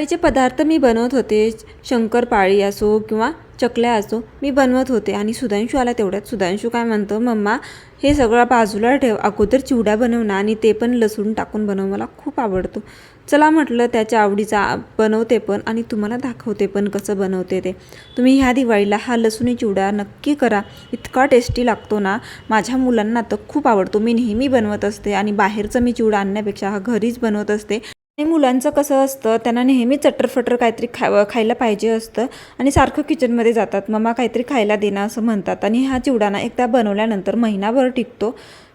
दिवाळीचे पदार्थ मी बनवत होते. शंकरपाळी असो किंवा चकल्या असो मी बनवत होते. आणि सुधांशू आला तेवढ्यात. सुधांशू काय म्हणतो? मम्मा हे सगळं बाजूला ठेव. अगोदर चिवडा बनव ना आणि ते पण लसूण टाकून बनव. मला खूप आवडतो. चला म्हटलं त्याच्या आवडीचा बनवते पण आणि तुम्हाला दाखवते पण कसं बनवते ते. तुम्ही ह्या दिवाळीला हा लसूणी चिवडा नक्की करा. इतका टेस्टी लागतो ना. माझ्या मुलांना तर खूप आवडतो. मी नेहमी बनवत असते आणि बाहेरचं मी चिवडा आणण्यापेक्षा हा घरीच बनवत असते. आणि मुलांचं कसं असतं त्यांना नेहमी चटरफटर काहीतरी खा खायला पाहिजे असतं आणि सारखं किचनमध्ये जातात. मम्मा काहीतरी खायला देणं असं म्हणतात. आणि हा चिवडाना एकदा बनवल्यानंतर महिनाभर टिकतो.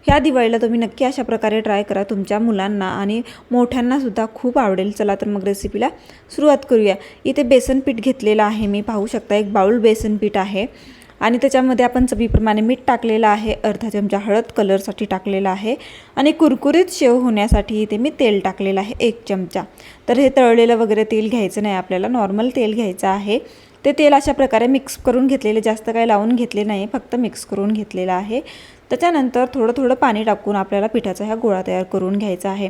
ह्या दिवाळीला तुम्ही नक्की अशा प्रकारे ट्राय करा. तुमच्या मुलांना आणि मोठ्यांनासुद्धा खूप आवडेल. चला तर मग रेसिपीला सुरुवात करूया. इथे बेसन पीठ घेतलेलं आहे मी. पाहू शकता एक बाऊल बेसन पीठ आहे. आणि त्याच्यामध्ये आपण चवीप्रमाणे मीठ टाकलेलं आहे अर्धा चमचा हळद कलरसाठी टाकलेला आहे आणि कुरकुरीत शेव होण्यासाठी इथे मी तेल टाकलेलं आहे एक चमचा. तर हे तळलेलं वगैरे तेल घ्यायचं नाही आपल्याला नॉर्मल तेल घ्यायचं आहे. ते तेल अशा प्रकारे मिक्स करून घेतलेले जास्त काही लावून घेतले नाही फक्त मिक्स करून घेतलेलं आहे. त्याच्यानंतर थोडं थोडं पाणी टाकून आपल्याला पिठाचा ह्या गोळा तयार करून घ्यायचा आहे.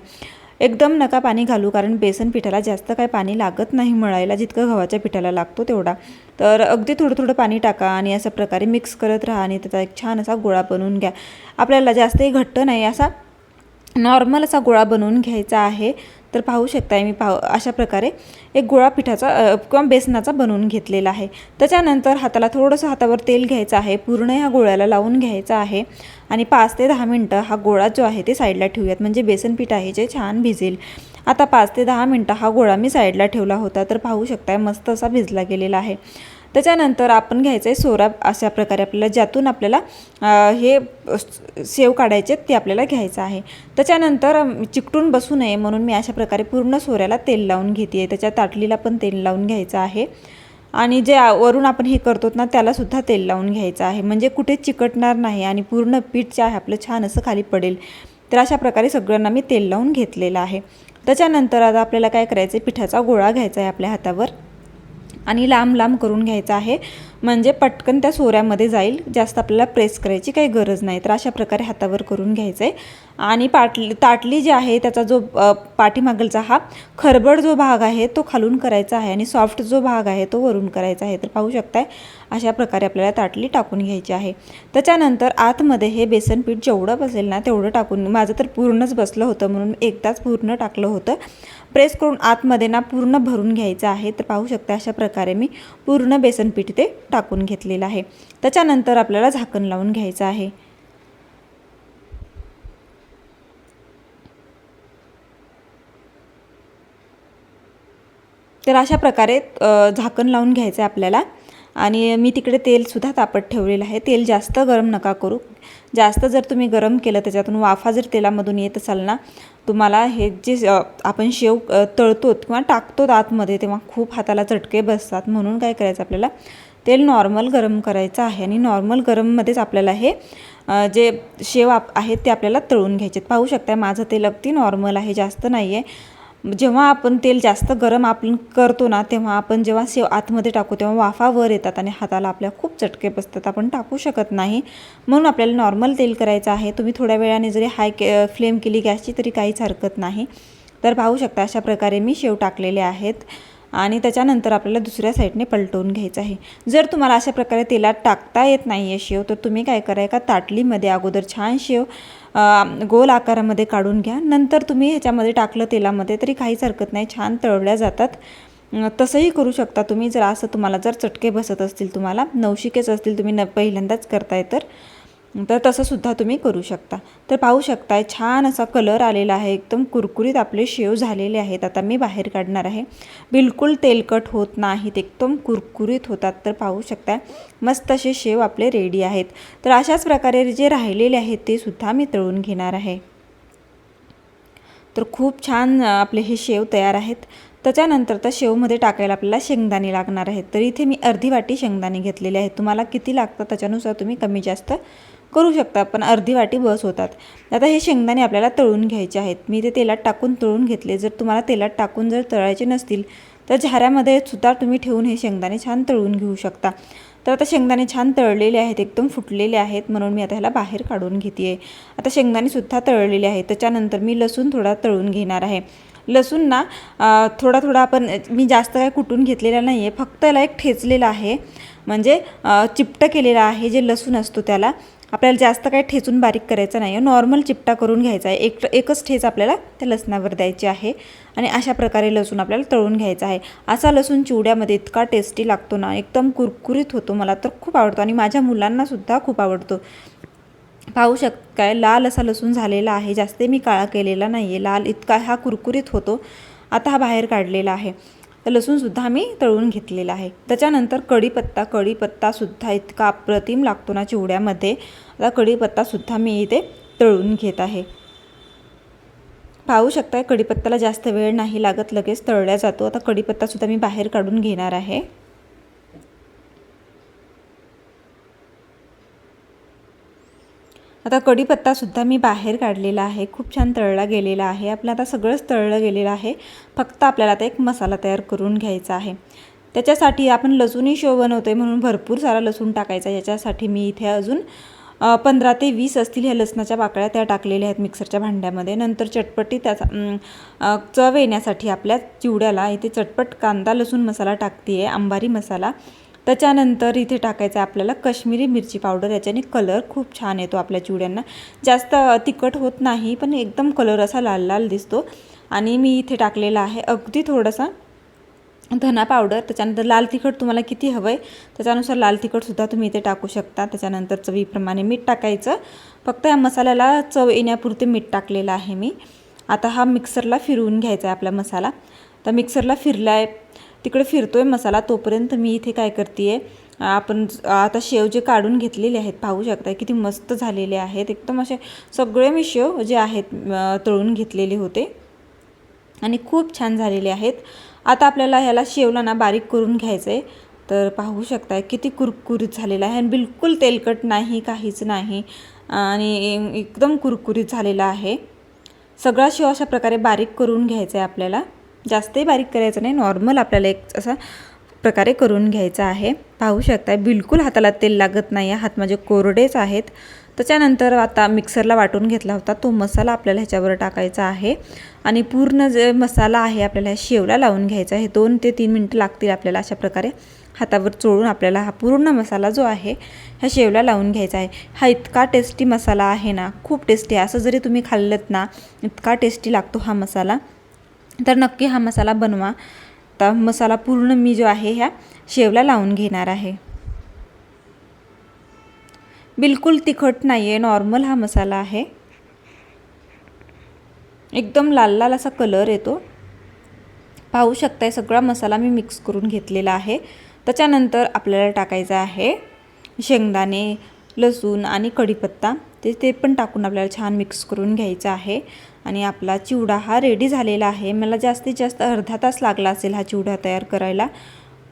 एकदम नका पाणी घालू कारण बेसन पिठाला जास्त काय पाणी लागत नाही मळायला जितकं गव्हाच्या पिठाला लागतो तेवढा. तर अगदी थोडं थोडं पाणी टाका आणि अशा प्रकारे मिक्स करत राहा आणि त्याचा एक छान असा गोळा बनवून घ्या. आपल्याला जास्तही घट्ट नाही असा नॉर्मल असा गोळा बनवून घ्यायचा आहे. तर पाहू शकताय मी पाहू अशा प्रकारे एक गोळा पिठाचा किंवा बेसनाचा बनवून घेतलेला आहे. त्याच्यानंतर हाताला थोडंसं हातावर तेल घ्यायचं आहे पूर्ण ह्या गोळ्याला लावून घ्यायचं आहे आणि पाच ते दहा मिनटं हा गोळा जो आहे ते साईडला ठेवूयात. म्हणजे बेसन पीठ आहे जे छान भिजेल. आता पाच ते दहा मिनटं हा गोळा मी साईडला ठेवला होता. तर पाहू शकताय मस्त असा भिजला गेलेला आहे. त्याच्यानंतर आपण घ्यायचं आहे सोरा अशा प्रकारे आपल्याला ज्यातून आपल्याला हे सेव काढायचे ते आपल्याला घ्यायचं आहे. त्याच्यानंतर चिकटून बसू नये म्हणून मी अशा प्रकारे पूर्ण सोऱ्याला तेल लावून घेते आहे त्याच्या ताटलीला पण तेल लावून घ्यायचं आहे. आणि जे वरून आपण हे करतो ना त्यालासुद्धा तेल लावून घ्यायचं आहे. म्हणजे कुठे चिकटणार नाही आणि पूर्ण पीठ जे आहे आपलं छान असं खाली पडेल. तर अशा प्रकारे सगळ्यांना मी तेल लावून घेतलेलं आहे. त्याच्यानंतर आता आपल्याला काय करायचं आहे पिठाचा गोळा घ्यायचा आहे आपल्या हातावर. आणि लांब लांब करून घ्यायचा आहे. म्हणजे पटकन त्या सोऱ्यामध्ये जाईल. जास्त आपल्याला प्रेस करायची काही गरज नाही. तर अशा प्रकारे हातावर करून घ्यायचं आहे आणि पाटली ताटली जी आहे त्याचा जो पाठीमागलचा हा खरबड जो भाग आहे तो खालून करायचा आहे. आणि सॉफ्ट जो भाग आहे तो वरून करायचा आहे. तर पाहू शकताय अशा प्रकारे आपल्याला ताटली टाकून घ्यायची आहे. त्याच्यानंतर आतमध्ये हे बेसन पीठ जेवढं बसेल ना तेवढं टाकून माझं तर पूर्णच बसलं होतं म्हणून एकदाच पूर्ण टाकलं होतं. प्रेस करून आतमध्ये ना पूर्ण भरून घ्यायचं आहे. तर पाहू शकता अशा प्रकारे मी पूर्ण बेसनपीठ ते टाकून घेतलेलं आहे. त्याच्यानंतर आपल्याला झाकण लावून घ्यायचं आहे. तर अशा प्रकारे झाकण लावून घ्यायचं आहे आपल्याला. आणि मी तिकडे तेलसुद्धा तापत ठेवलेलं आहे. तेल जास्त गरम नका करू. जास्त जर तुम्ही गरम केलं त्याच्यातून वाफा जर तेलामधून येत असाल ना तुम्हाला हे जे आपण शेव तळतो किंवा टाकतो आतमध्ये तेव्हा खूप हाताला चटके बसतात. म्हणून काय करायचं आपल्याला? तेल नॉर्मल गरम करायचं आहे आणि नॉर्मल गरममध्येच आपल्याला हे जे शेव आप आहेत ते आपल्याला तळून घ्यायचे पाहू शकता माझं तेल अगदी नॉर्मल आहे जास्त नाही आहे जेव्हा आपण तेल जास्त गरम आपण करतो ना तेव्हा आपण जेव्हा शेव आतमध्ये टाकू तेव्हा वाफा वर येतात आणि हाताला आपल्या खूप चटके बसतात. आपण टाकू शकत नाही. म्हणून आपल्याला नॉर्मल तेल करायचं आहे. तुम्ही थोड्या वेळाने जरी हाय के फ्लेम केली गॅसची तरी काहीच हरकत नाही. तर पाहू शकता अशा प्रकारे मी शेव टाकलेले आहेत. आणि त्याच्यानंतर आपल्याला दुसऱ्या साईडने पलटवून घ्यायचं आहे. जर तुम्हाला अशा प्रकारे तेलात टाकता येत नाही आहे शेव तर तुम्ही काय करा एका ताटलीमध्ये अगोदर छान शेव गोल आकारामध्ये काढून घ्या. नंतर तुम्ही ह्याच्यामध्ये टाकलं तेलामध्ये तरी काहीच हरकत नाही छान तळल्या जातात. तसंही करू शकता तुम्ही. जर असं तुम्हाला जर चटके बसत असतील तुम्हाला नवशिकेच असतील तुम्ही न पहिल्यांदाच करताय तर. तर तसंसुद्धा तुम्ही करू शकता. तर पाहू शकताय छान असा कलर आलेला आहे. एकदम कुरकुरीत आपले शेव झालेले आहेत. आता मी बाहेर काढणार आहे. बिलकुल तेलकट होत नाहीत. एकदम कुरकुरीत होतात. तर पाहू शकताय मस्त असे शेव आपले रेडी आहेत. तर अशाच प्रकारे जे राहिलेले आहेत ते सुद्धा मी तळून घेणार आहे. तर खूप छान आपले हे शेव तयार आहेत. त्याच्यानंतर तर शेवमध्ये टाकायला आपल्याला शेंगदाणे लागणार आहेत. तर इथे मी अर्धी वाटी शेंगदाणे घेतलेले आहेत. तुम्हाला किती लागतं त्याच्यानुसार तुम्ही कमी जास्त करू शकता पण अर्धी वाटी बस होतात. आता हे शेंगदाणे आपल्याला तळून घ्यायचे आहेत. मी ते तेलात टाकून तळून घेतले. जर तुम्हाला तेलात टाकून जर तळायचे नसतील तर झाऱ्यामध्ये सुद्धा तुम्ही ठेवून हे शेंगदाणे छान तळून घेऊ शकता. तर आता शेंगदाणे छान तळलेले आहेत एकदम फुटलेले आहेत म्हणून मी आता ह्याला बाहेर काढून घेते आहे आता शेंगदाणेसुद्धा तळलेले आहेत. त्याच्यानंतर मी लसूण थोडा तळून घेणार आहे. लसूण ना थोडा थोडा आपण मी जास्त काय कुटून घेतलेला नाही आहे फक्त याला एक ठेचलेला आहे. म्हणजे चिपटं केलेलं आहे जे लसूण असतो त्याला. आपल्याला जास्त काही ठेचून बारीक करायचं नाही आहे नॉर्मल चिपटा करून घ्यायचा आहे. एक एकच ठेच आपल्याला त्या लसणावर द्यायची आहे. आणि अशा प्रकारे लसूण आपल्याला तळून घ्यायचा आहे. असा लसूण चिवड्यामध्ये इतका टेस्टी लागतो ना एकदम कुरकुरीत होतो मला तर खूप आवडतो. आणि माझ्या मुलांनासुद्धा खूप आवडतो. पाहू शक काय लाल असा लसूण झालेला आहे. जास्त मी काळा केलेला नाही आहे लाल इतका हा कुरकुरीत होतो. आता हा बाहेर काढलेला आहे. तर लसूणसुद्धा आम्ही तळून घेतलेला आहे. त्याच्यानंतर कढीपत्ता कढीपत्तासुद्धा इतका अप्रतिम लागतो ना चिवड्यामध्ये. आता कढीपत्तासुद्धा मी इथे तळून घेत आहे. पाहू शकताय कढीपत्त्याला जास्त वेळ नाही लागत. लगेच तळल्या जातो. आता कढीपत्तासुद्धा मी बाहेर काढून घेणार आहे. आता कढीपत्तासुद्धा मी बाहेर काढलेला आहे. खूप छान तळला गेलेला आहे. आपलं आता सगळंच तळलं गेलेलं आहे. फक्त आपल्याला आता एक मसाला तयार करून घ्यायचा आहे. त्याच्यासाठी आपण लसूणही शो बनवतो आहे म्हणून भरपूर सारा लसूण टाकायचा याच्यासाठी मी इथे अजून पंधरा ते वीस असतील ह्या लसणाच्या पाकळ्या त्या टाकलेल्या आहेत मिक्सरच्या भांड्यामध्ये. नंतर चटपटी त्याचा चव येण्यासाठी आपल्या चिवड्याला इथे चटपट कांदा लसूण मसाला टाकते आहे अंबारी मसाला. त्याच्यानंतर इथे टाकायचं आहे आपल्याला कश्मीरी मिरची पावडर. याच्याने कलर खूप छान येतो आपल्या चिवड्यांना. जास्त तिखट होत नाही पण एकदम कलर असा लाल लाल दिसतो. आणि मी इथे टाकलेला आहे अगदी थोडासा धना पावडर. त्याच्यानंतर लाल तिखट तुम्हाला किती हवं आहे त्याच्यानुसार लाल तिखटसुद्धा तुम्ही इथे टाकू शकता. त्याच्यानंतर चवीप्रमाणे मीठ टाकायचं. फक्त या मसाल्याला चव येण्यापुरते मीठ टाकलेलं आहे मी. आता हा मिक्सरला फिरवून घ्यायचा आहे आपला मसाला. तर मिक्सरला फिरला आहे तिकडे फिरतो आहे मसाला तोपर्यंत मी इथे काय करते आहे आपण आता शेव जे काढून घेतलेले आहेत पाहू शकता किती मस्त झालेले आहेत. एकदम असे सगळे मी शेव जे आहेत तळून घेतलेले होते. आणि खूप छान झालेले आहेत. आता आपल्याला ह्याला शेवला ना बारीक करून घ्यायचं आहे तर पाहू शकताय किती कुरकुरीत झालेला आहे. आणि बिलकुल तेलकट नाही काहीच नाही. आणि एकदम कुरकुरीत झालेला आहे. सगळा शेव अशा प्रकारे बारीक करून घ्यायचा आहे आपल्याला. जास्तही बारीक करायचं नाही. नॉर्मल आपल्याला एक असा प्रकारे करून घ्यायचा आहे. पाहू शकता बिलकुल हाताला तेल लागत नाही आहे. हात माझे कोरडेच आहेत. त्याच्यानंतर आता मिक्सरला वाटून घेतला होता. तो मसाला आपल्याला ह्याच्यावर टाकायचा आहे. आणि पूर्ण जे मसाला आहे आपल्याला ह्या शेवला लावून घ्यायचा आहे. दोन ते तीन मिनटं लागतील आपल्याला अशा प्रकारे हातावर चोळून आपल्याला हा पूर्ण मसाला जो आहे ह्या शेवला लावून घ्यायचा आहे. हा इतका टेस्टी मसाला आहे ना खूप टेस्टी आहे. असं जरी तुम्ही खाल्लत ना इतका टेस्टी लागतो हा मसाला. तर नक्की हा मसाला बनवा. तर मसाला पूर्ण मी जो आहे ह्या शेवला लावून घेणार आहे. बिलकुल तिखट नाही आहे नॉर्मल हा मसाला आहे. एकदम लाल लाल असा कलर येतो. पाहू शकताय सगळा मसाला मी मिक्स करून घेतलेला आहे. त्याच्यानंतर आपल्याला टाकायचं आहे शेंगदाणे लसूण आणि कढीपत्ता. ते ते पण टाकून आपल्याला छान मिक्स करून घ्यायचं आहे. आणि आपला चिवडा हा रेडी झालेला आहे. मला जास्तीत जास्त अर्धा तास लागला असेल हा चिवडा तयार करायला.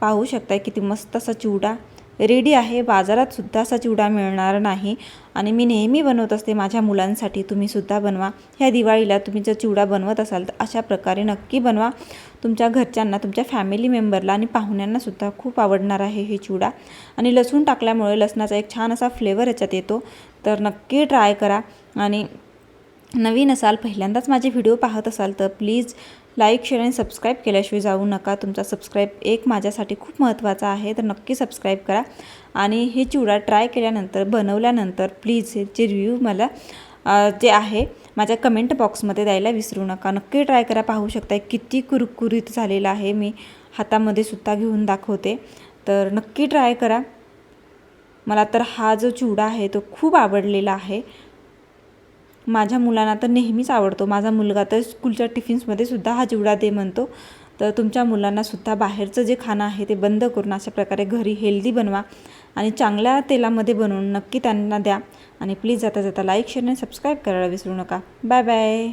पाहू शकताय किती मस्त असा चिवडा रेडी आहे. बाजारात सुद्धा असा चिवडा मिळणार नाही. आणि मी नेहमी बनवत असते. माझ्या मुलांसाठी तुम्हीसुद्धा बनवा. ह्या दिवाळीला तुम्ही जर चिवडा बनवत असाल तर अशा प्रकारे नक्की बनवा. तुमच्या घरच्यांना तुमच्या फॅमिली मेंबरला आणि पाहुण्यांनासुद्धा खूप आवडणार आहे हे चिवडा. आणि लसूण टाकल्यामुळे लसणाचा एक छान असा फ्लेवर याच्यात येतो. तर नक्की ट्राय करा. आणि नवीन असाल पहिल्यांदाच माझे व्हिडिओ पाहत असाल तर प्लीज लाईक शेअर आणि सबस्क्राईब केल्याशिवाय जाऊ नका. तुमचा सबस्क्राईब एक माझ्यासाठी खूप महत्त्वाचा आहे तर नक्की सबस्क्राईब करा. आणि हे चिवडा ट्राय केल्यानंतर बनवल्यानंतर प्लीज जे रिव्ह्यू मला जे आहे माझ्या कमेंट बॉक्समध्ये द्यायला विसरू नका. नक्की ट्राय करा. पाहू शकता किती कुरकुरीत झालेला आहे. मी हातामध्ये सुद्धा घेऊन दाखवते. तर नक्की ट्राय करा. मला तर हा जो चिवडा आहे तो खूप आवडलेला आहे. माझ्या मुलांना तर नेहमीच आवडतो. माझा मुलगा तर स्कूलच्या टिफिन्समध्ये सुद्धा हा चिवडा दे म्हणतो. तर तुमच्या मुलांनासुद्धा बाहेरचं जे खाणं आहे ते बंद करून अशा प्रकारे घरी हेल्दी बनवा. आणि चांगल्या तेलामध्ये बनवून नक्की त्यांना द्या. आणि प्लीज जाता जाता लाईक शेअर आणि सबस्क्राईब करायला विसरू नका. Bye bye